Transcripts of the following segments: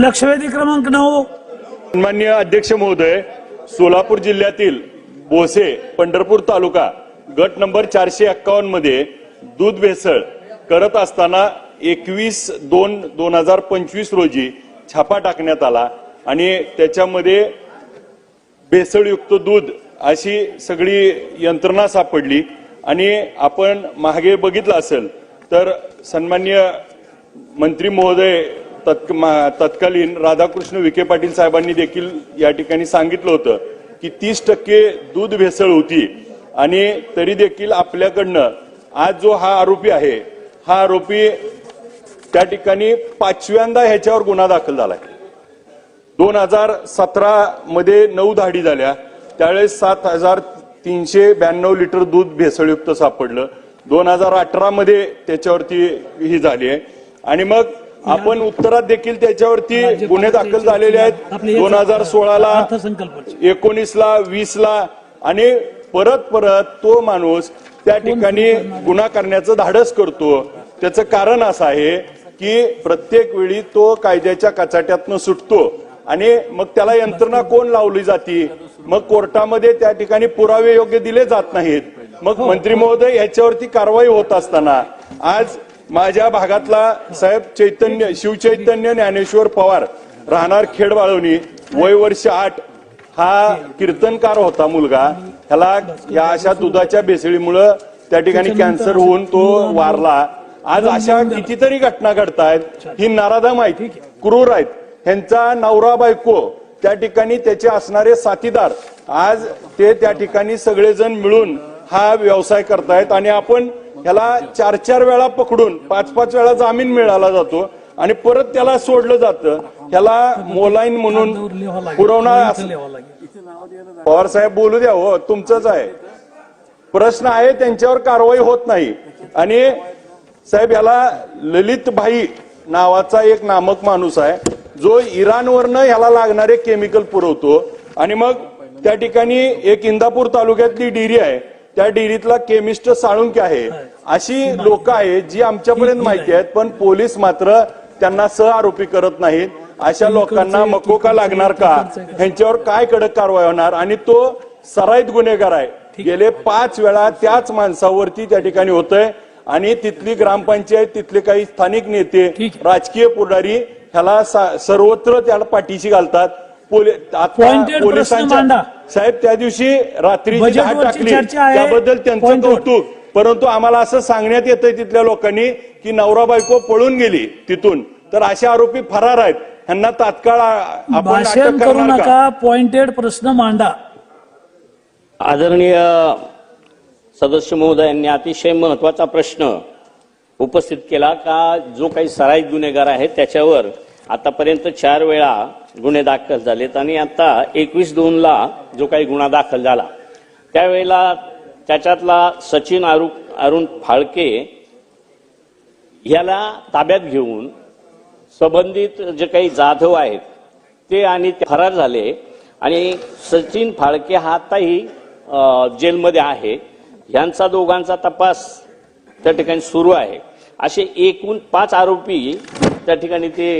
लक्षवेधी क्रमांक नऊ. सन्मान्य अध्यक्ष महोदय सोलापूर जिल्ह्यातील बोसे पंढरपूर तालुका गट नंबर चारशे एक्कावन्नमध्ये दूध भेसळ करत असताना एकवीस दोन दोन हजार पंचवीस रोजी छापा टाकण्यात आला आणि त्याच्यामध्ये भेसळयुक्त दूध अशी सगळी यंत्रणा सापडली. आणि आपण मागे बघितलं असेल तर सन्मान्य मंत्री महोदय तत्क- मा- तत्कालीन राधाकृष्ण विखे पाटील साहेबांनी देखील या ठिकाणी सांगितलं होतं की तीस टक्के दूध भेसळ होती. आणि तरी देखील आपल्याकडनं आज जो हा आरोपी आहे हा आरोपी त्या ठिकाणी पाचव्यांदा ह्याच्यावर गुन्हा दाखल झाला आहे दोन हजार सतरा मध्ये नऊ धाडी झाल्या. त्यावेळेस सात हजार तीनशे ब्याण्णव लिटर दूध भेसळयुक्त सापडलं. दोन हजार अठरामध्ये त्याच्यावरती ही झाली आहे. आणि मग आपण उत्तरात देखील त्याच्यावरती गुन्हे दाखल झालेले आहेत. दोन हजार सोळाला एकोणीसला वीसला आणि परत परत तो माणूस त्या ठिकाणी गुन्हा करण्याचं धाडस करतो. त्याचं कारण असं आहे की प्रत्येक वेळी तो कायद्याच्या कचाट्यातनं सुटतो. आणि मग त्याला यंत्रणा कोण लावली जाती? मग कोर्टामध्ये त्या ठिकाणी पुरावे योग्य दिले जात नाहीत. मग मंत्री महोदय याच्यावरती कारवाई होत असताना आज माझ्या भागातला साहेब चैतन्य शिवचैतन्य ज्ञानेश्वर पवार राहणार खेड बाळवणी वय वर्ष आठ. हा कीर्तनकार होता मुलगा. ह्याला या अशा दुधाच्या भेसळीमुळं त्या ठिकाणी कॅन्सर होऊन तो वारला. आज अशा कितीतरी घटना घडतायत. ही नाराधम आहेत क्रूर आहेत. ह्यांचा नवरा बायको त्या ठिकाणी त्याचे असणारे साथीदार. आज ते त्या ठिकाणी सगळेजण मिळून हा व्यवसाय करतायत आणि आपण ह्याला चार चार वेळा पकडून पाच पाच वेळा जामीन मिळाला जातो आणि परत त्याला सोडलं जातं. ह्याला मोलाईन म्हणून पुरवणा असं- पवार साहेब बोलू द्या हो तुमचंच आहे. प्रश्न आहे त्यांच्यावर कारवाई होत नाही. आणि साहेब याला ललित भाई नावाचा एक नामक माणूस आहे. जो इराणवरनं ह्याला लागणारे केमिकल पुरवतो. आणि मग त्या ठिकाणी एक इंदापूर तालुक्यातली डेअरी आहे. त्या डेअरीतला केमिस्ट साळुंके आहे. अशी लोक आहेत जी आमच्यापर्यंत माहिती आहेत पण पोलीस मात्र त्यांना सह आरोपी करत नाहीत. अशा लोकांना मकोका लागणार का? ह्यांच्यावर काय कडक कारवाई होणार? आणि तो सराईत गुन्हेगार आहे. गेले पाच वेळा त्याच माणसावरती त्या ठिकाणी होतंय. आणि तिथली ग्रामपंचायत तिथले काही स्थानिक नेते. राजकीय पुढारी ह्याला सर्वत्र त्याला पाठीशी घालतात. पोली- आता Pointed प्रश्न मांडा. साहेब त्या दिवशी रात्री टाकली. त्याबद्दल त्यांचं. कौतुक. परंतु आम्हाला असं सांगण्यात येतंय तिथल्या लोकांनी की नवरा बायको पळून गेली तिथून. तर असे आरोपी फरार आहेत. ह्यांना तात्काळ भाषण अटक करू नका पॉइंटेड प्रश्न मांडा. आदरणीय सदस्य महोदयांनी अतिशय महत्त्वाचा प्रश्न उपस्थित केला का जो काही सराईत गुन्हेगार आहे त्याच्यावर आतापर्यंत चार वेळा गुन्हे दाखल झालेत आणि आता एकवीस दोनला जो काही गुन्हा दाखल झाला त्यावेळेला त्याच्यातला सचिन अरु अरुण फाळके याला ताब्यात घेऊन संबंधित जे काही जाधव आहेत ते आणि ते फरार झाले. आणि सचिन फाळके हा आताही जेलमध्ये आहे. ह्यांचा दोघांचा तपास त्या ठिकाणी सुरू आहे. असे एकूण पाच आरोपी त्या ठिकाणी ते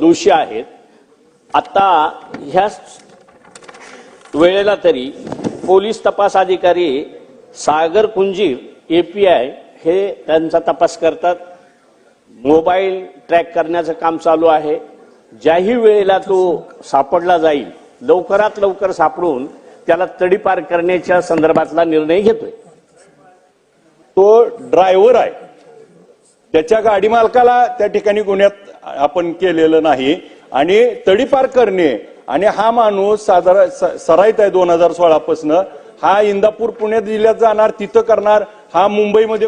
दोषी आहेत. आता ह्या वेळेला तरी पोलीस तपास अधिकारी सागर कुंजीर एपीआय हे त्यांचा तपास करतात. मोबाईल ट्रॅक करण्याचं काम चालू आहे. ज्याही वेळेला तो सापडला जाईल लवकरात लवकर सापडून त्याला तडीपार करण्याच्या संदर्भातला निर्णय घेतोय. तो ड्रायव्हर आहे. त्याच्या गाडी मालकाला त्या ठिकाणी गुन्ह्यात आपण केलेलं नाही. आणि तडीपार करणे आणि हा माणूस साधारण स- सराईत आहे दोन हजार सोळापासनं. हा इंदापूर पुणे जिल्ह्यात जाणार तिथं करणार. हा मुंबईमध्ये